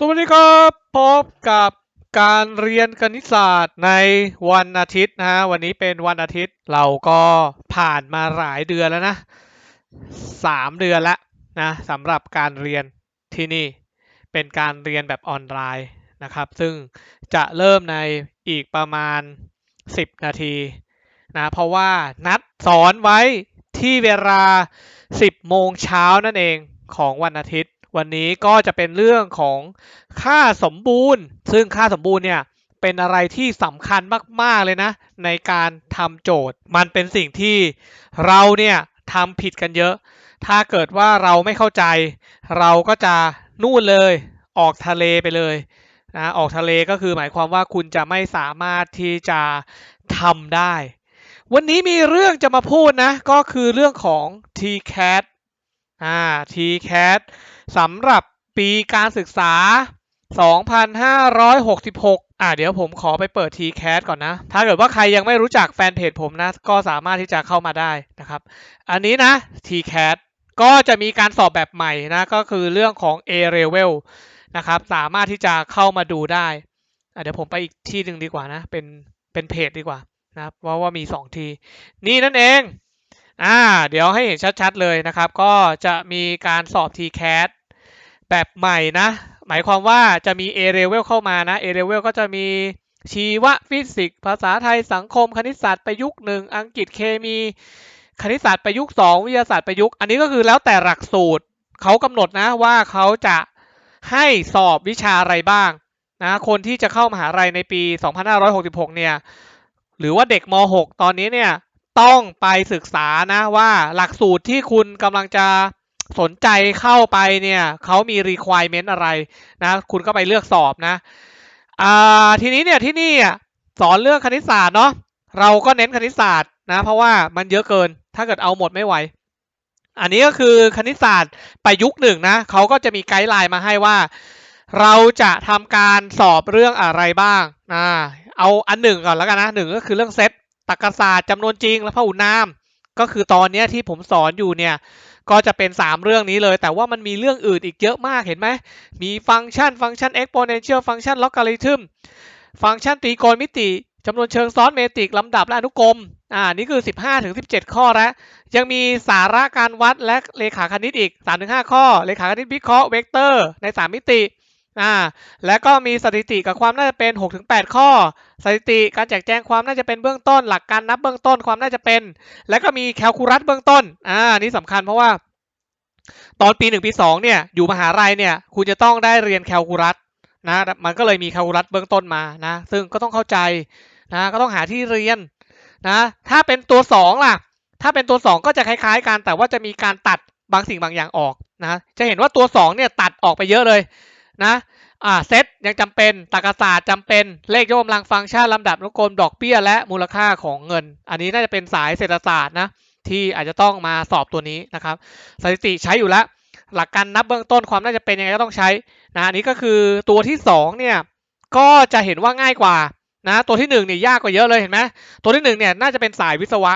สวัสดีครับพบกับการเรียนคณิตศาสตร์ในวันอาทิตย์นะฮะวันนี้เป็นวันอาทิตย์เราก็ผ่านมาหลายเดือนแล้วนะสามเดือนแล้วนะสำหรับการเรียนที่นี่เป็นการเรียนแบบออนไลน์นะครับ ซึ่งจะเริ่มในอีกประมาณ 10 นาทีนะเพราะว่านัดสอนไว้ที่เวลา 10 โมงเช้านั่นเองของวันอาทิตย์ วันนี้ก็จะเป็นเรื่องของค่าสมบูรณ์ ซึ่งค่าสมบูรณ์เนี่ยเป็นอะไรที่สำคัญมาก ๆ เลยนะ ในการทำโจทย์ มันเป็นสิ่งที่เราเนี่ยทำผิดกันเยอะ ถ้าเกิดว่าเราไม่เข้าใจ เราก็จะนู่นเลยออกทะเลไปเลยนะออกทะเลก็คือหมายความว่าคุณจะไม่สามารถที่จะทำได้ วันนี้มีเรื่องจะมาพูดนะ ก็คือเรื่องของ TCAT อ่า TCAT สำหรับปีการศึกษา 2566 อ่าเดี๋ยวผมขอไปเปิด TCAT ก่อนนะ ถ้าเกิดว่าใครยังไม่รู้จักแฟนเพจผมนะ ก็สามารถที่จะเข้ามาได้นะครับ อันนี้นะ TCAT ก็จะมีการสอบแบบใหม่นะ ก็คือเรื่องของ A level นะครับ สามารถที่จะเข้ามาดูได้ เดี๋ยวผมไปอีกที่หนึ่งดีกว่านะ เป็น เป็นเพจดีกว่านะครับว่าว่ามี 2 ที นี่นั่นเอง อ่า เดี๋ยวให้เห็นชัดๆเลยนะครับ ก็จะมีการสอบ TCAT แบบใหม่นะ หมายความว่าจะมี A level เข้ามานะ A level ก็จะมีชีวฟิสิกส์ภาษาไทยสังคม คณิตศาสตร์ประยุกต์หนึ่งอังกฤษเคมี คณิตศาสตร์ประยุกต์สองวิทยาศาสตร์ประยุกต์อันนี้ก็คือแล้วแต่หลักสูตรเขากำหนดนะว่าเขาจะให้สอบวิชาอะไรบ้างนะคนที่จะเข้ามหาลัยในปี 2566 เนี่ยหรือว่าเด็กม .6 ตอนนี้เนี่ยต้องไปศึกษานะว่าหลักสูตรที่คุณกำลังจะ สนใจเข้าไปเนี่ยเขามี requirement อะไรนะคุณก็ไปเลือกสอบนะอ่าทีนี้เนี่ยที่นี่สอนเรื่องคณิตศาสตร์เนาะเราก็เน้นคณิตศาสตร์นะเพราะว่ามันเยอะเกินถ้าเกิดเอาหมดไม่ไหว อันนี้ก็คือคณิตศาสตร์ประยุกต์หนึ่งนะเขาก็จะมีไกด์ไลน์มาให้ว่า เราจะทำการสอบเรื่องอะไรบ้างนะเอาอันหนึ่งก่อนแล้วกันนะหนึ่งก็คือเรื่องเซตตรรกศาสตร์จำนวนจริงและพหุนาม ก็คือตอนนี้ที่ผมสอนอยู่เนี่ย ก็จะเป็น 3 เรื่องนี้เลย แต่ว่ามันมีเรื่องอื่นอีกเยอะมากเห็นไหมมีฟังก์ชัน ฟังก์ชัน exponential ฟังก์ชัน logarithm ฟังก์ชันตรีโกณมิติจำนวนเชิงซ้อนเมตริกลำดับและอนุกรม อ่า นี่คือ 15ถึง17 ข้อแล้ว ยังมีสาระการวัดและเลขาคณิตอีก 3-5 ข้อ เลขาคณิตวิเคราะห์เวกเตอร์ใน 3 มิติ อ่าแล้วก็มีสถิติกับความน่าจะเป็น 6-8 ข้อ สถิติการแจกแจงความน่าจะเป็นเบื้องต้น หลักการนับเบื้องต้นความน่าจะเป็น แล้วก็มีแคลคูลัสเบื้องต้นอ่านี่สำคัญเพราะว่า ตอนปีหนึ่งปีสองเนี่ยอยู่มหาลัยเนี่ยคุณจะต้องได้เรียนแคลคูลัสนะมันก็เลยมีแคลคูลัสเบื้องต้นมานะซึ่งก็ต้องเข้าใจนะก็ต้องหาที่เรียนนะถ้าเป็นตัวสองล่ะ ถ้าเป็นตัวสองก็จะคล้าย ๆ กันแต่ว่าจะมีการตัดบางสิ่งบางอย่างออกนะจะเห็นว่าตัวสองเนี่ยตัดออกไปเยอะเลย นะอ่าเซตยังจำเป็นตรรกศาสตร์จำเป็นเลขยกกำลังฟังก์ชันลำดับนุกรมดอกเบี้ยและมูลค่าของเงิน อันนี้น่าจะเป็นสายเศรษฐศาสตร์นะที่อาจจะต้องมาสอบตัวนี้นะครับ สถิติใช้อยู่แล้ว หลักการนับเบื้องต้นความน่าจะเป็นยังไงก็ต้องใช้นะอันนี้ก็คือตัวที่สองเนี่ยก็จะเห็นว่าง่ายกว่านะตัวที่หนึ่งเนี่ยยากกว่าเยอะเลยเห็นไหมตัวที่หนึ่งเนี่ยน่าจะเป็นสายวิศวะ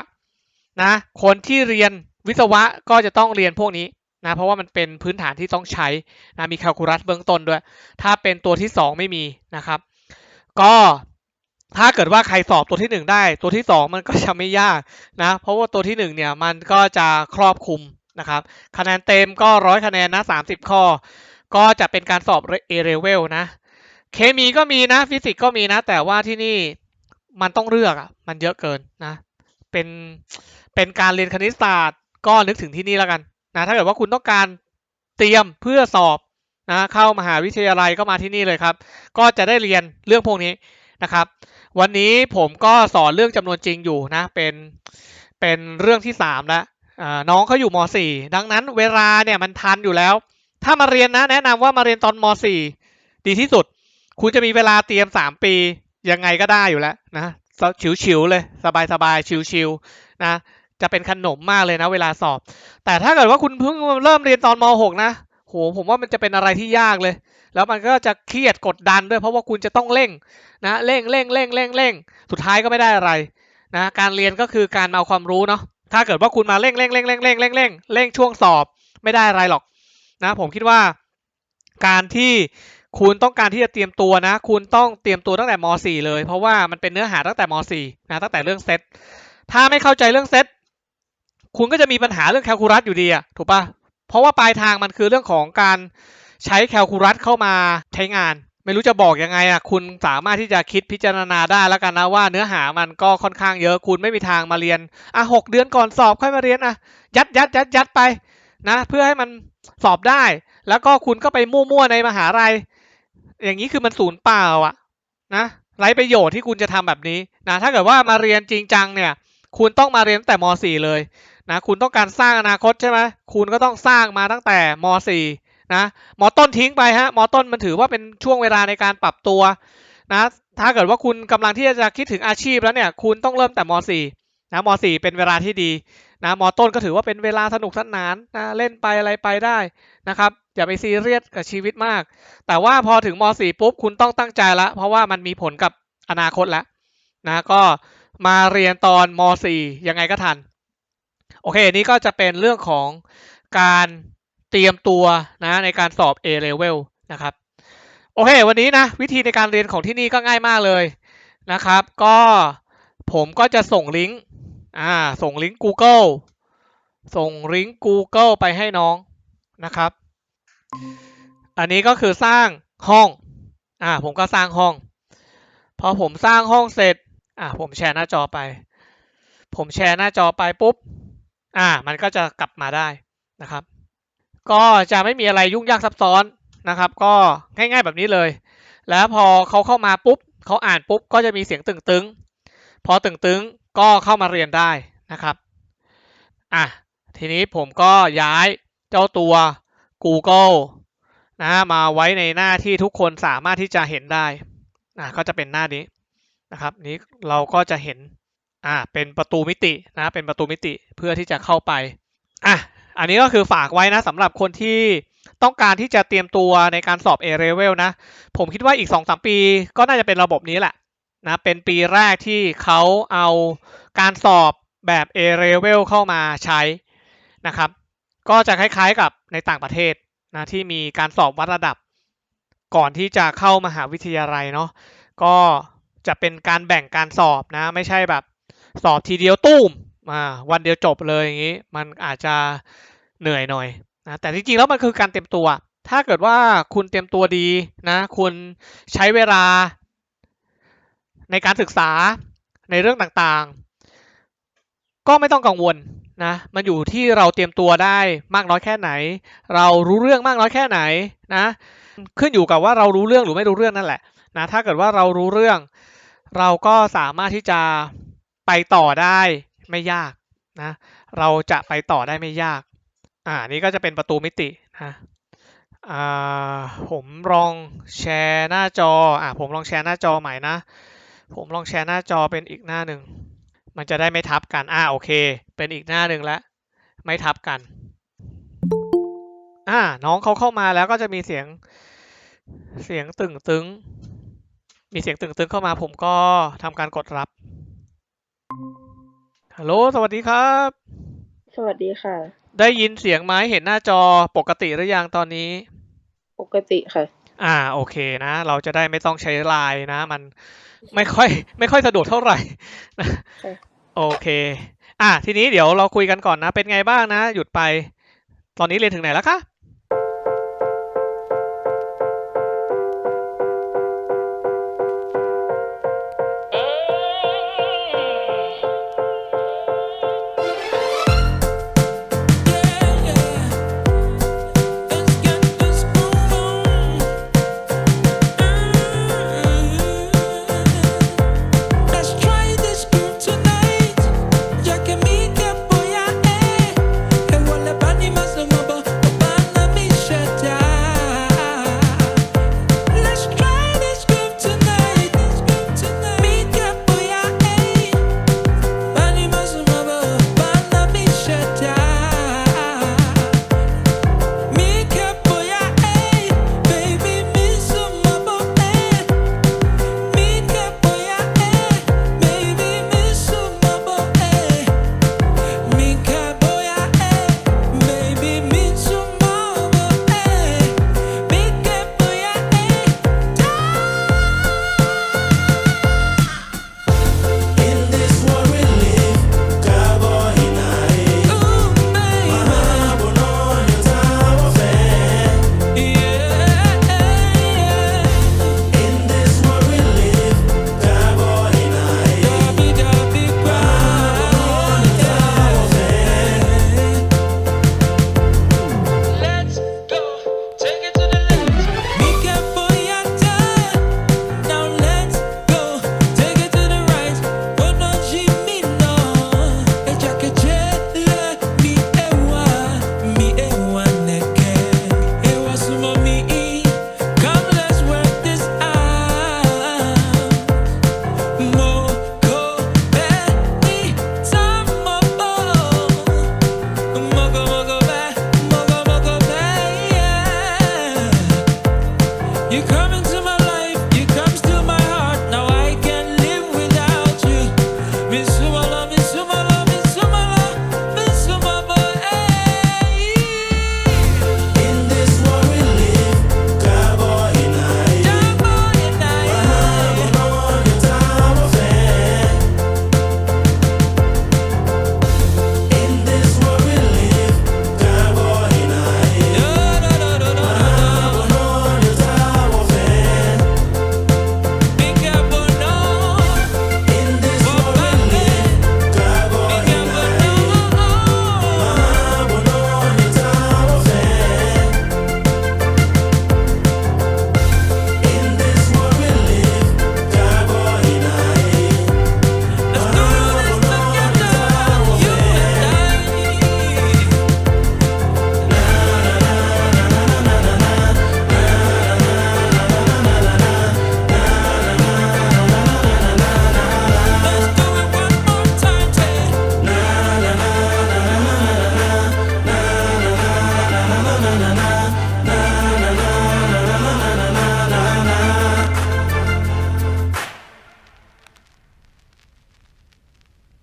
นะคนที่เรียนวิศวะก็จะต้องเรียนพวกนี้ นะเพราะว่ามันเป็นพื้นฐานที่ต้องใช้นะมีแคลคูลัสเบื้องต้นด้วย ถ้าเป็นตัวที่สองไม่มีนะครับ ก็ถ้าเกิดว่าใครสอบตัวที่หนึ่งได้ ตัวที่สองมันก็จะไม่ยากนะเพราะว่าตัวที่หนึ่งเนี่ยมันก็จะครอบคลุมนะครับคะแนนเต็มก็ร้อยคะแนนนะสามสิบข้อ ก็จะเป็นการสอบ A level นะเคมีก็มีนะฟิสิกส์ก็มีนะ แต่ว่าที่นี่มันต้องเลือกอะมันเยอะเกินนะเป็นเป็นการเรียนคณิตศาสตร์ก็นึกถึงที่นี่แล้วกัน นะถ้าเกิดว่าคุณต้องการเตรียมเพื่อสอบนะเข้ามหาวิทยาลัยก็มาที่นี่เลยครับ ก็จะได้เรียนเรื่องพวกนี้นะครับ วันนี้ผมก็สอนเรื่องจำนวนจริงอยู่นะเป็นเป็นเรื่องที่สามแล้วน้องเขาอยู่ม .4 ดังนั้นเวลาเนี่ยมันทันอยู่แล้ว ถ้ามาเรียนนะแนะนำว่ามาเรียนตอนม .4 ดีที่สุด คุณจะมีเวลาเตรียม 3 ปียังไงก็ได้อยู่แล้วนะฉิวๆเลย สบายๆชิวๆนะ จะเป็นขนมมากเลยนะ เวลาสอบ แต่ถ้าเกิดว่าคุณเพิ่งเริ่มเรียนตอนม .6 นะโหผมว่ามันจะเป็นอะไรที่ยากเลย แล้วมันก็จะเครียดกดดันด้วย เพราะว่าคุณจะต้องเร่งนะเร่งเร่งเร่งเร่งเร่งสุดท้ายก็ไม่ได้อะไรนะการเรียนก็คือการเอาความรู้เนาะถ้าเกิดว่าคุณมาเร่งเร่งเร่งเร่งเร่งเร่งเร่งเร่งช่วงสอบไม่ได้อะไรหรอกนะผมคิดว่าการที่คุณต้องการที่จะเตรียมตัวนะ คุณต้องเตรียมตัวตั้งแต่ม .4 เลย เพราะว่ามันเป็นเนื้อหาตั้งแต่ม .4 นะตั้งแต่เรื่องเซตถ้าไม่เข้าใจเรื่องเซต คุณก็จะมีปัญหาเรื่องแคลคูลัสอยู่ดีอะถูกปะเพราะว่าปลายทางมันคือเรื่องของการใช้แคลคูลัสเข้ามาใช้งาน ไม่รู้จะบอกยังไงอะคุณสามารถที่จะคิดพิจารณาได้แล้วกันนะว่าเนื้อหามันก็ค่อนข้างเยอะคุณไม่มีทางมาเรียนอะหกเดือนก่อนสอบค่อยมาเรียนอะยัดยัดยัดยัดไปนะเพื่อให้มันสอบได้ แล้วก็คุณก็ไปมั่วๆในมหาลัยอย่างนี้คือมันศูนย์เปล่าอะนะไร้ประโยชน์ที่คุณจะทำแบบนี้นะถ้าเกิดว่ามาเรียนจริงจังเนี่ย คุณต้องมาเรียนตั้งแต่ม .4 เลย นะคุณต้องการสร้างอนาคตใช่ไหมคุณก็ต้องสร้างมาตั้งแต่ม .4 นะมต้นทิ้งไปฮะมต้นมันถือว่าเป็นช่วงเวลาในการปรับตัวนะถ้าเกิดว่าคุณกำลังที่จะคิดถึงอาชีพแล้วเนี่ยคุณต้องเริ่มแต่ม .4 นะม .4 เป็นเวลาที่ดีนะมต้นก็ถือว่าเป็นเวลาสนุกสนานนะเล่นไปอะไรไปได้นะครับอย่าไปซีเรียสกับชีวิตมาก แต่ว่าพอถึงม .4 ปุ๊บคุณต้องตั้งใจละเพราะว่ามันมีผลกับอนาคตแล้วนะก็มาเรียนตอนม .4 ยังไงก็ทัน โอเคนนี้ก็จะเป็นเรื่องของการเตรียมตัวนะในการสอบ A level นะครับ โอเค วันนี้นะวิธีในการเรียนของที่นี่ก็ง่ายมากเลยนะครับ ก็ผมก็จะส่งลิงก์อ่าส่งลิงก์ Google ส่งลิงก์ Google ไปให้น้องนะครับ อันนี้ก็คือสร้างห้องอ่าผมก็สร้างห้อง พอผมสร้างห้องเสร็จอ่าผมแชร์หน้าจอไป ผมแชร์หน้าจอไปปุ๊บ อ่า มันก็จะกลับมาได้นะครับ ก็จะไม่มีอะไรยุ่งยากซับซ้อนนะครับ ก็ง่ายๆแบบนี้เลย แล้วพอเขาเข้ามาปุ๊บเขาอ่านปุ๊บก็จะมีเสียงตึงๆ พอตึงๆก็เข้ามาเรียนได้นะครับ อะ ทีนี้ผมก็ย้ายเจ้าตัว Google นะมาไว้ในหน้าที่ทุกคนสามารถที่จะเห็นได้อะก็จะเป็นหน้านี้นะครับ นี้เราก็จะเห็น อ่าเป็นประตูมิตินะเป็นประตูมิติเพื่อที่จะเข้าไปอะอันนี้ก็คือฝากไว้นะสำหรับคนที่ต้องการที่จะเตรียมตัวในการสอบ A level นะ ผมคิดว่าอีก 2-3 ปีก็น่าจะเป็นระบบนี้แหละนะเป็นปีแรกที่เขาเอาการสอบแบบ A level เข้ามาใช้นะครับ ก็จะคล้ายๆกับในต่างประเทศนะที่มีการสอบวัดระดับ ก่อนที่จะเข้ามหาวิทยาลัยเนาะก็จะเป็นการแบ่งการสอบนะ ไม่ใช่แบบ สอบทีเดียวตุ้มอ่าวันเดียวจบเลยอย่างนี้ มันอาจจะเหนื่อยหน่อยนะแต่จริงๆแล้วมันคือการเตรียมตัว ถ้าเกิดว่าคุณเตรียมตัวดีนะ คุณใช้เวลา ในการศึกษาในเรื่องต่างๆ ก็ไม่ต้องกังวลนะมันอยู่ที่เราเตรียมตัวได้มากน้อยแค่ไหน เรารู้เรื่องมากน้อยแค่ไหนนะ ขึ้นอยู่กับว่าเรารู้เรื่องหรือไม่รู้เรื่องนั่นแหละนะถ้าเกิดว่าเรารู้เรื่อง เราก็สามารถที่จะ ไปต่อได้ไม่ยากนะ เราจะไปต่อได้ไม่ยาก อ่า นี่ก็จะเป็นประตูมิตินะอ่าผมลองแชร์หน้าจอ อ่าผมลองแชร์หน้าจอใหม่นะ ผมลองแชร์หน้าจอเป็นอีกหน้าหนึ่ง มันจะได้ไม่ทับกัน อ่าโอเค เป็นอีกหน้าหนึ่งแล้ว ไม่ทับกัน อ่า น้องเขาเข้ามาแล้วก็จะมีเสียง เสียงตึงตึงมีเสียงตึงตึงเข้ามาผมก็ทำการกดรับ ฮัลโหล สวัสดีครับ สวัสดีค่ะ ได้ยินเสียงไหมเห็นหน้าจอปกติหรือยังตอนนี้ ปกติค่ะ อ่า โอเคนะ เราจะได้ไม่ต้องใช้ไลน์นะ มันไม่ค่อย ไม่ค่อยสะดวกเท่าไหร่นะค่ะ โอเค อะทีนี้เดี๋ยวเราคุยกันก่อนนะ เป็นไงบ้างนะ หยุดไป ตอนนี้เรียนถึงไหนแล้วคะ